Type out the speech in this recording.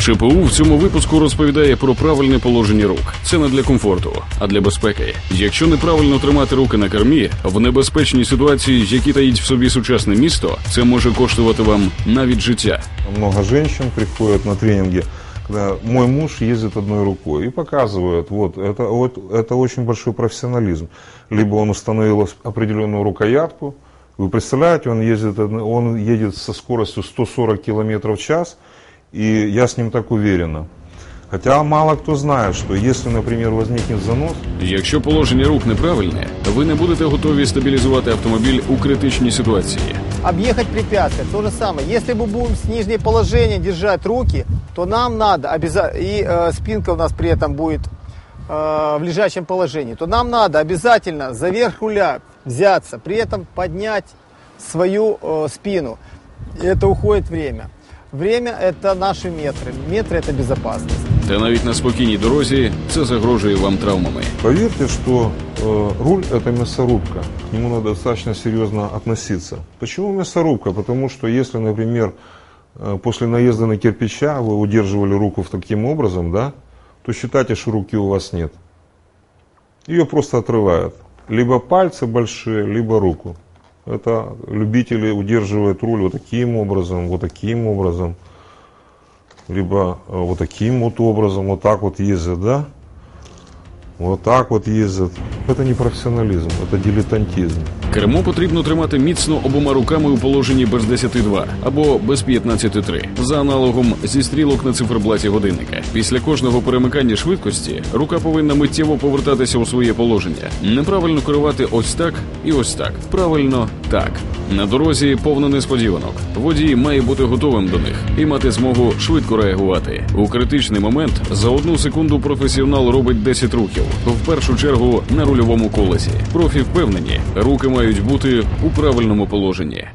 ЧПУ в цьому випуску розповідає про правильне положення рук. Це не для комфорту, а для безпеки. Якщо неправильно тримати руки на кермі, в небезпечній ситуації, які таїть в собі сучасне місто, це може коштувати вам навіть життя. Много женщин приходят на тренинги, когда мой муж ездит одной рукой и показывает, вот это, вот, это очень большой профессионализм. Либо он установил определенную рукоятку, вы представляете, он ездит, одно- он едет со скоростью 140 км в час, и я с ним так уверена. Хотя мало кто знает, что если, например, возникнет занос, Якщо положення рук неправильне, ви не будете готові стабілізувати автомобіль у критичній ситуації. объехать препятствие. То же самое. Если мы будем с нижней положения держать руки, то нам надо обязательно, и э, спинка у нас при этом будет э, в лежачем положении, то нам надо обязательно за верх руля взяться, при этом поднять свою э, спину. И это уходит время. Время это наши метры. Метры это безопасность. Та навіть на спокійній дорозі це загрожує вам травмами. Поверьте, что э, руль это мясорубка. К нему надо достаточно серьезно относиться. Почему мясорубка? Потому что если, например, э, после наезда на кирпича вы удерживали руку в таким образом, да, то считайте, что руки у вас нет. Ее просто отрывают. Либо пальцы большие, либо руку. Это любители удерживают руль вот таким образом, вот таким образом, либо э, вот таким вот образом, вот так вот ездят, да? Вот так вот ездят. Это не профессионализм, это дилетантизм. Кермо потрібно тримати міцно обома руками у положенні без 10.2 або без 15.3 за аналогом зі стрілок на циферблаті годинника. Після кожного перемикання швидкості рука повинна миттєво повертатися у своє положення. Неправильно керувати ось так і ось так. Правильно так. На дорозі повно несподіванок. Водій має бути готовим до них і мати змогу швидко реагувати. У критичний момент за одну секунду професіонал робить 10 рухів. В першу чергу на рульовому колесі. Профі впевнені, руки мають бути у правильному положенні.